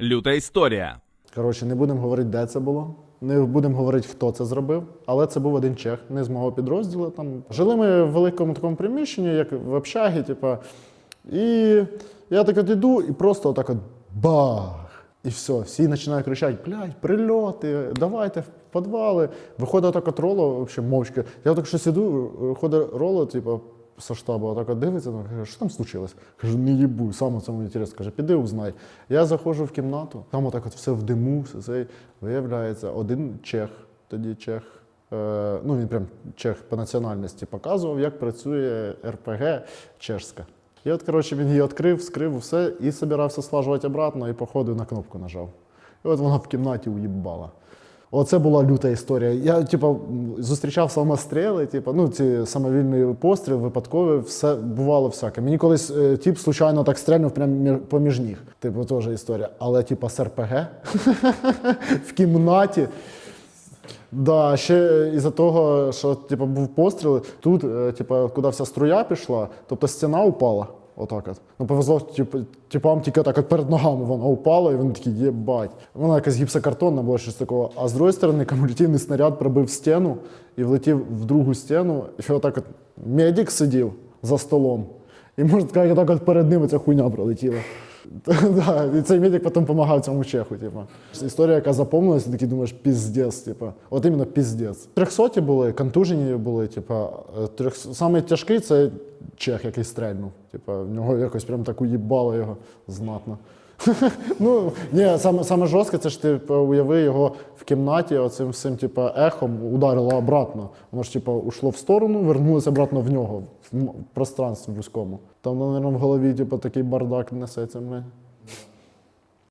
Люта історія. Коротше, не будемо говорити, де це було. Не будемо говорити, хто це зробив, але це був один чех, не з мого підрозділу. Там жили ми в великому такому приміщенні, як в общагі, типа. І я так от іду, і просто отак от бах! І все, всі починають кричати: блядь, прильоти, давайте в підвали. Виходить отак от роло, взагалі мовчки. Я так щось іду, виходить роло, типу, со штабу, отак дивиться, ну, каже, що там случилось? Кажу, не їбу, саме цьому інтересно. Каже, піди узнай. Я заходжу в кімнату, там отак от все в диму, все це. Виявляється, один чех, тоді чех, е, ну він прям чех по національності показував, як працює РПГ чешська. І от, коротше, він її відкрив, скрив все і собирався слажувати обратно, і походу на кнопку нажав. І от вона в кімнаті уїбала. Оце була люта історія. Я, типу, зустрічав самостріли, типу, ну, ці самовільний постріл, випадкові, все бувало всяке. Мені колись е, тип случайно так стрельнув прямо поміж ніг. Типу, теж історія. Але, типу, з РПГ в кімнаті. Да, ще із-за того, що типу, був постріл, тут, е, типу, куди вся струя пішла, тобто стіна упала. Отак от. Ну, повезло, типу, типам тільки так от перед ногами вона упала, і вони такі, єбать. Вона якась гіпсокартонна була щось такого. А з другої сторони, кумулятивний снаряд пробив стіну і влетів в другу стіну. І що отак от медик сидів за столом. І можна сказати, так от перед ним ця хуйня пролетіла. Да, і цей медик потім допомагав цьому чеху. Типу. Історія, яка запомнилася, ти такий думаєш, піздець, типу. От іменно піздець. Трьохсоті були, контужені були, типу, е, трьох... саме тяжкий це чех, який стрельнув. Типу, в нього якось прям так уїбало його знатно. ну, ні, саме, саме жорстке, це ж типу, уяви його в кімнаті, оцим всім типу, ехом ударило обратно. Воно ж типу, ушло в сторону, вернулося обратно в нього, в пространстві вузькому. Там, мабуть, в голові типу, такий бардак несеться.